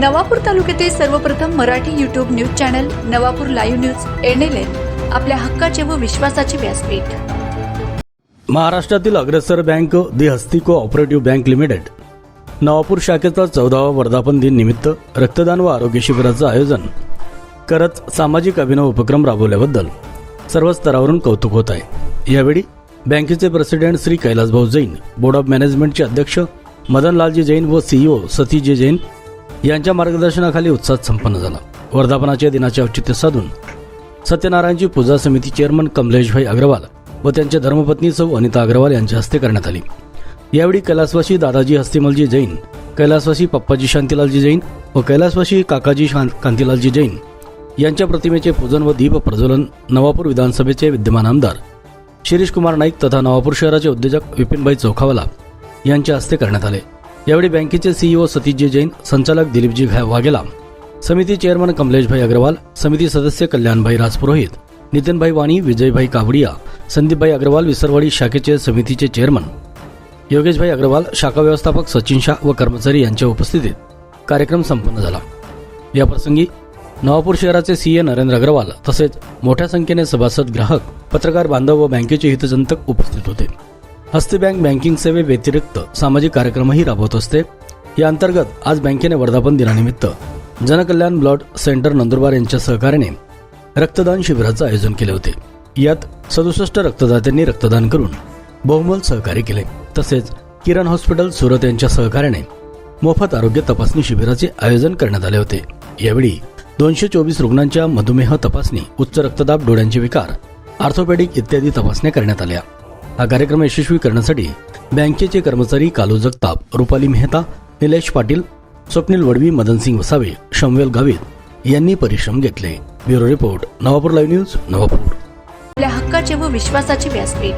नवापूर तालुक्यातील सर्वप्रथम Marathi YouTube news channel Navapur live news NLN आपल्या हक्काचे व विश्वासाचे व्यासपीठ. महाराष्ट्रातील अग्रेसर बँक दि हस्ती को ऑपरेटिव्ह बँक लिमिटेड नवापूर शाखेचा चौदावा वर्धापन दिन निमित्त रक्तदान व आरोग्य शिबिराचं आयोजन करत सामाजिक अभिनव उपक्रम राबवल्याबद्दल सर्व स्तरावरून कौतुक होत आहे. यावेळी बँकेचे president Shri कैलासभाऊ Jain board of मॅनेजमेंटचे अध्यक्ष मदनलालजी जैन व सीईओ सतीजी जैन यांच्या मार्गदर्शनाखाली उत्साह संपन्न झाला. वर्धापनाच्या दिनाचे औचित्य साधून सत्यनारायणची पूजा समिती चेअरमन कमलेशभाई अग्रवाल व त्यांच्या धर्मपत्नी सौ अनिता अग्रवाल यांच्या हस्ते करण्यात आली. यावेळी कैलासवासी दादाजी हस्तिमलजी जैन कैलासवासी पप्पाजी शांतीलालजी जैन व कैलासवासी काकाजी शां कांतीलालजी जैन यांच्या प्रतिमेचे पूजन व दीप प्रज्वलन नवापूर विधानसभेचे विद्यमान आमदार शिरीष कुमार नाईक तथा नवापूर शहराचे उद्योजक विपिनभाई चोखावाला यांच्या हस्ते करण्यात आले. यावेळी बँकेचे सीईओ सतीशजी जैन संचालक दिलीपजी वाघेला समिती चेअरमन कमलेशभाई अग्रवाल समिती सदस्य कल्याणभाई राजपुरोहित नितीनभाई वाणी विजयभाई कावडिया संदीपभाई अग्रवाल विसरवाडी शाखेचे समितीचे चेअरमन योगेशभाई अग्रवाल शाखा व्यवस्थापक सचिन शाह व कर्मचारी यांच्या उपस्थितीत कार्यक्रम संपन्न झाला. याप्रसंगी नवापूर शहराचे सीए नरेंद्र अग्रवाल तसेच मोठ्या संख्येने सभासद ग्राहक पत्रकार बांधव व बँकेचे हितचिंतक उपस्थित होते. हस्ती बँक बँकिंग सेवे व्यतिरिक्त सामाजिक कार्यक्रमही राबवत असते. या अंतर्गत आज बँकेने वर्धापन दिनानिमित्त जनकल्याण ब्लड सेंटर नंदुरबार यांच्या सहकार्याने रक्तदान शिबिराचं आयोजन केले होते. यात सदुसष्ट रक्तदात्यांनी रक्तदान करून बहुमोल सहकार्य केले. तसेच किरण हॉस्पिटल सुरत यांच्या सहकार्याने मोफत आरोग्य तपासणी शिबिराचे आयोजन करण्यात आले होते. यावेळी दोनशे चोवीस रुग्णांच्या मधुमेह तपासणी उच्च रक्तदाब डोळ्यांचे विकार आर्थोपेडिक इत्यादी तपासण्या करण्यात आल्या. हा कार्यक्रम यशस्वी करण्यासाठी बँकेचे कर्मचारी कालू जगताप रुपाली मेहता निलेश पाटील स्वप्नील वडवी मदनसिंग वसावे शमवेल गावित यांनी परिश्रम घेतले. Bureau report Navapur live news Navapur. आपल्या हक्काचे व विश्वासाचे व्यासपीठ.